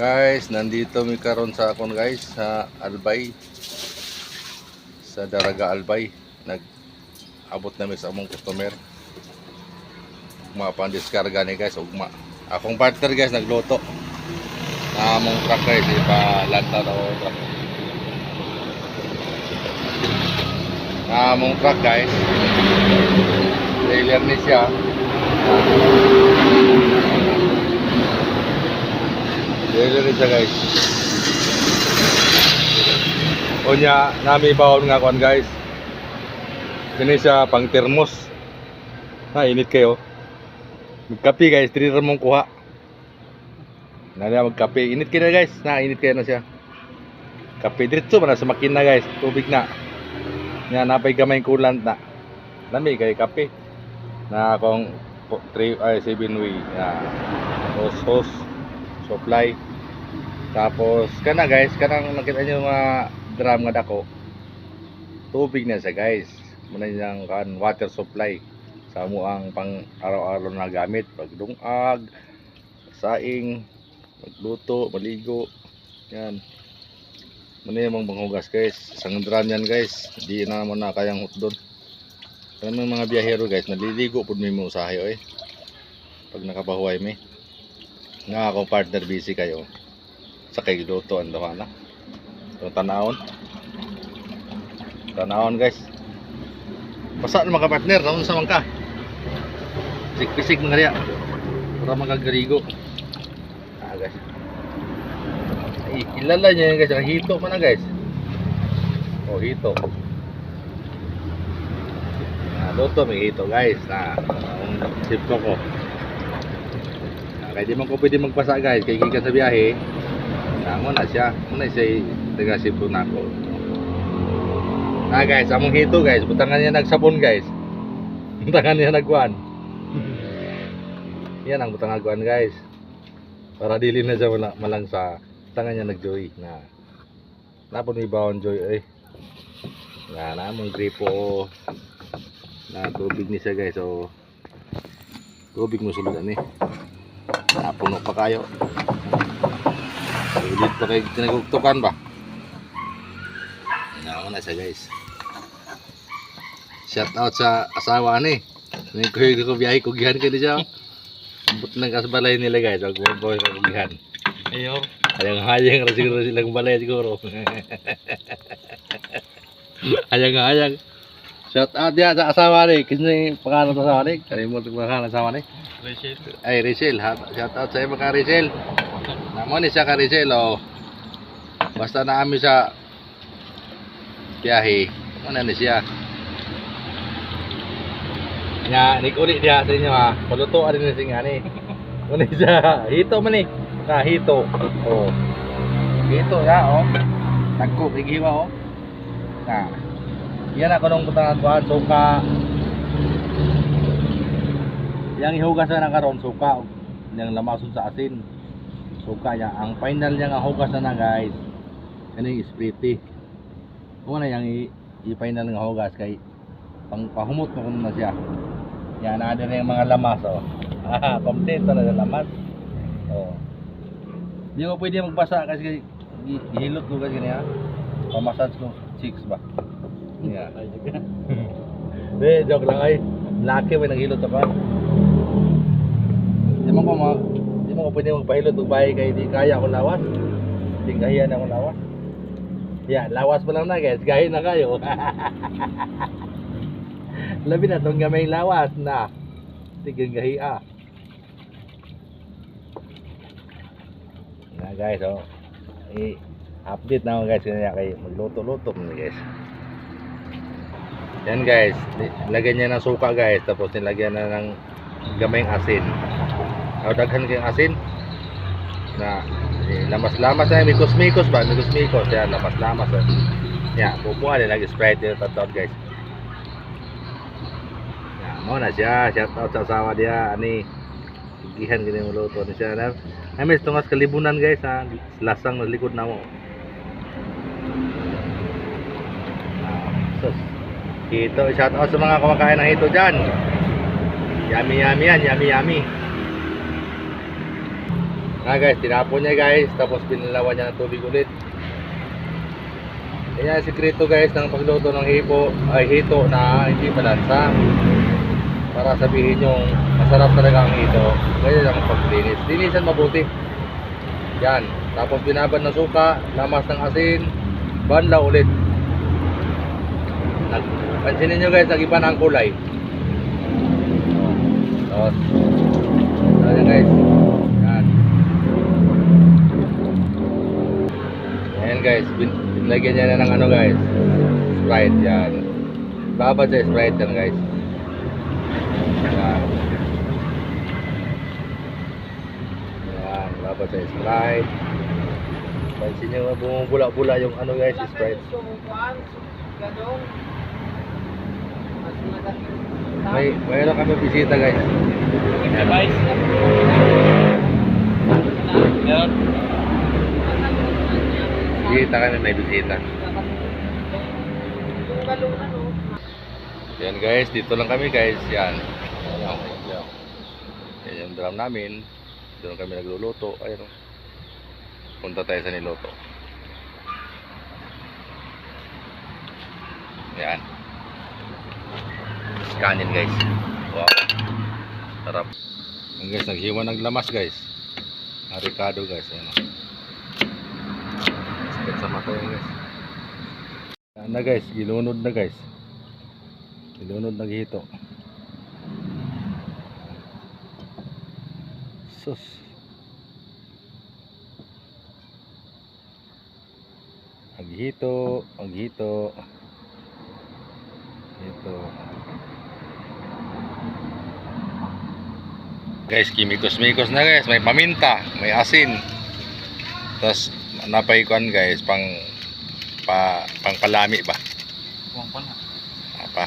Guys, nandito mi karon sa akon guys sa Albay. Sa Daraga Albay. Nag abot na mi sa among customer. Mga pandiskarga ni guys ugma. Akong partner guys nagluto. Na among truck guys ipa lanta daw truck. Na among truck guys. Trailer ni siya. Ni siya guys. O niya, nami bawon nga kon guys. Kini siya pang termos. Ha, init kayo. Magkape guys, three mong kuha. Nala magkape. Init kayo na guys. Na, init kayo na siya. Kape diretso man na sa makina guys. Tubig na. Nga napay gamay kulant na. Lami kay kape. Na akong 3 ay 7 way na hose hose supply. Tapos kana guys, kanang nakita niyo mga drum nga dako. Tubig na siya guys. Muna niyang kan water supply. Sa mo ang pang araw-araw na gamit. Pagdungag saing magluto maligo. Yan. Muna yung mga guys. Isang drum yan guys. Di na mo na kayang hotdon kaya may mga biyahero guys naliligo po may mo usahay oy pag nakapahuay may. Nga akong partner busy kayo sa kay luto ang dawa na yung tanawon tanawon guys. Basa na mga partner naon sa mangka? Pisik-pisik mga riya. Para magagarigo. Ah guys. Ay kilala niya guys. Ang hito man na guys. Oh hito. Ah luto may hito guys. Na ang sipto ko. Ah, kaya di man ko pwede magpasa guys. Kaya gikan sa biyahe ah muna siya muna siya taga sipto na ako ah guys among hito guys butangan niya nagsabon guys butangan niya nagkuhan yan ang butang aguan guys. Para dili na siya mala- malang sa tangan niya nagjoy na napon may bawon joy eh. Na namong gripo na tubig ni siya guys. So tubig mo sulod ani. Napuno pa kayo. Ulit pa kay tinagugtukan ba? Naman na siya guys. Shout out sa asawa ni. Ni ko ko biyahe ko gihan kay siya. Ambot ng kasbalay nila guys, wag mo ko kagihan. Ayo. Hayang hayang ra siguro silang balay siguro. hayang hayang. Shout out dia sa asawa ni, kasi pangalan sa asawa ni, kalimut ang pangalan sa asawa ni. Rachel. Ay Rachel, shout out sa iyo mga Rachel. Namo ni Rachel oh. Basta na ami sa biyahe, ano ni siya. Nga, nikuli dia sa inyo ha. Palutuan din si nga ni. Ano siya? Hito man ni. Ka hito. Oh. Hito ya oh. Tagko gigiwa oh. Na. Yan ako nung putang kuan suka. Yang ihugasan na karon suka yang lamason sa asin. Suka ya. Ang final niya nga hugasan na guys. Kani ispriti. Kung na yang i- i-final nga hugas kay pang pahumot mo na siya. Yan na din yung mga lamas oh. Ah, kompleto na sa lamas. Oh. Hindi ko pwede magbasa kasi gi- gi- gihilot ko kasi niya. Pamassage ko cheeks ba. Yeah. Hindi, joke lang ay. Laki may naghilot ako. Di mo ko di mo ko pwede magpahilot ug bahay kay di kaya ako lawas. Di kaya na ako lawas. Yeah, lawas pa lang na guys. Gaya na kayo. Labi na tong gamay lawas na. Tigil gahi ah. Na guys oh. I update na ako guys kanya kay magluto-luto mo guys. Yan guys, lagyan niya ng suka guys tapos nilagyan na ng gamayng asin. O daghan kayong asin. Na eh, lamas-lamas na mikos-mikos ba? Mikos-mikos yan lamas-lamas eh. yan pupuan nila lagi sprite yung tatawad guys. Yan mo na siya shout out sa asawa dia ani. Gihan gini mo luto ni siya na. Ay may tungas kalibunan guys ha. Lasang na likod na mo. Ah, sus. Ito shout out sa mga kumakain ng ito dyan. Yummy yummy yan yummy yummy Nga guys, tinapon niya guys, tapos pinalawan niya ng tubig ulit. Yan ang sikreto guys ng pagluto ng hipo, ay hito na hindi malansa. Para sabihin yung masarap talaga ang hito, ganyan ang paglinis. Linisan mabuti. Yan. Tapos binabad ng suka, lamas ng asin, banla ulit. Nag Pansinin nyo guys, nag-iba na ang kulay. Tapos, ayan guys. Yan. Ayan guys, bin binlagyan niya na ng ano guys. Sprite yan. Babad sa Sprite yan guys. Yan. Yan, babad sa Sprite. Pansin nyo, bumubula-bula yung ano guys, Sprite. May, mayroon kami bisita guys. Guys. Meron. Bisita kami, may bisita. Yan guys, dito lang kami guys. Yan. Yan, yan. Yung drum namin. Doon kami nagluluto. Ayun. oh. Punta tayo sa niluto. Yan. Kanin guys. Wow. Sarap. Yan guys, naghiwa ng lamas guys. Ang Ricardo guys. Ayan. Mata yan guys. Yan na guys, gilunod na guys. Gilunod na gihito. Sus. Aghito, aghito. Ito. Guys, kimikos-mikos na guys. May paminta, may asin. Tapos napaikuan guys, pang pa, pang palami ba? Kuwang pa na. Apa?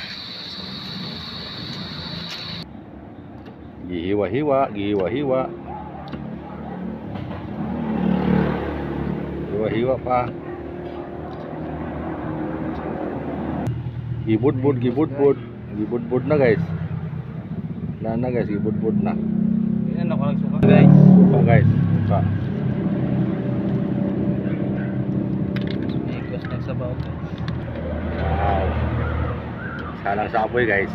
Gihiwa-hiwa, gihiwa-hiwa. Hiwa-hiwa pa. Gibudbud, gibudbud. Gibudbud na guys. Na na guys, gibudbud na. Yan ako nagsuka. Guys. Pa guys. Pa. Ikos ng sabaw. Wow. Salang sa apoy guys.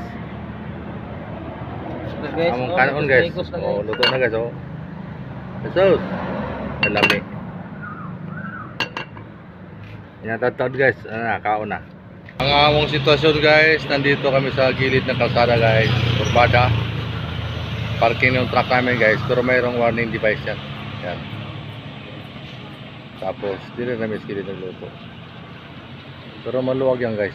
Guys, Among oh, kanon guys. na Oh, luto na guys oh. Jesus. Dalami. Inatatad guys. Ano na, kaon na. Ang among sitwasyon guys, nandito kami sa gilid ng kalsada guys. Kurbada. Parking yung truck namin guys. Pero mayroong warning device yan. Yan. Tapos, di rin namin skilid ng luto. Pero maluwag yan guys.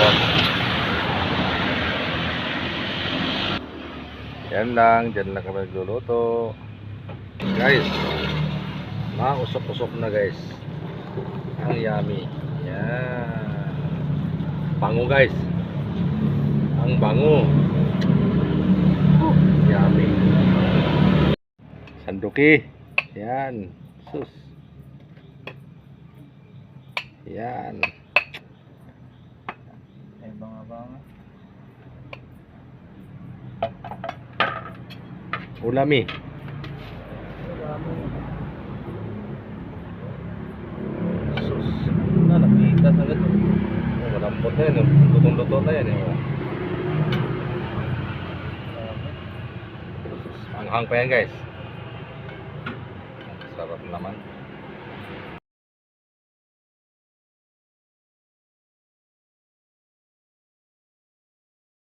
Maluwag. Yan lang, dyan lang kami nagluluto. Guys, mausok-usok na guys. Ang yummy. Yan. Bango guys. Ang bango. Oh, yummy. Sanduki. Yan. Sus. Yan. Ay, banga Ulami. Sus. Na, napikas agad. Malambot na yan. oh. Lutong-luto na yan. Eh. oh. Ang hang pa yan guys. Sarap naman.